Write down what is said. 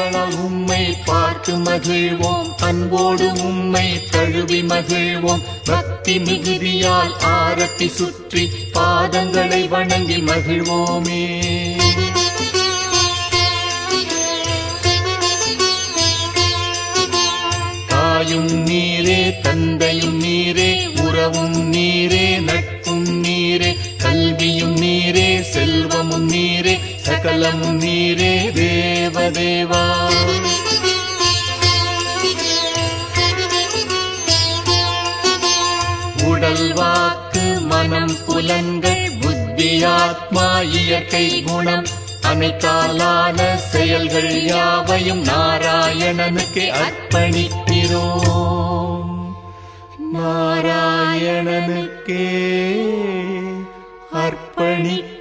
கண்களால் உம்மை பார்த்து மகிழ்வோம். அன்போடு உம்மை தழுவி மகிழ்வோம். பக்தி மிகுதியால் ஆரத்தி சுற்றி பாதங்களை வணங்கி மகிழ்வோமே. தாயும் நீரே தந்தையும் நீரே உறவும் நீரே நட்பும் நீரே கல்வியும் நீரே செல்வமும் நீரே சகலமும் நீரே தேவதேவா உடல் வாக்கு மனம் புலன்கள் புத்தி ஆத்மா இயற்கை குணம் அனைத்தாலான செயல்கள் யாவையும் நாராயணனுக்கு அர்ப்பணிக்கிறோம். நாராயணனுக்கே அர்ப்பணிக்கிறோம்.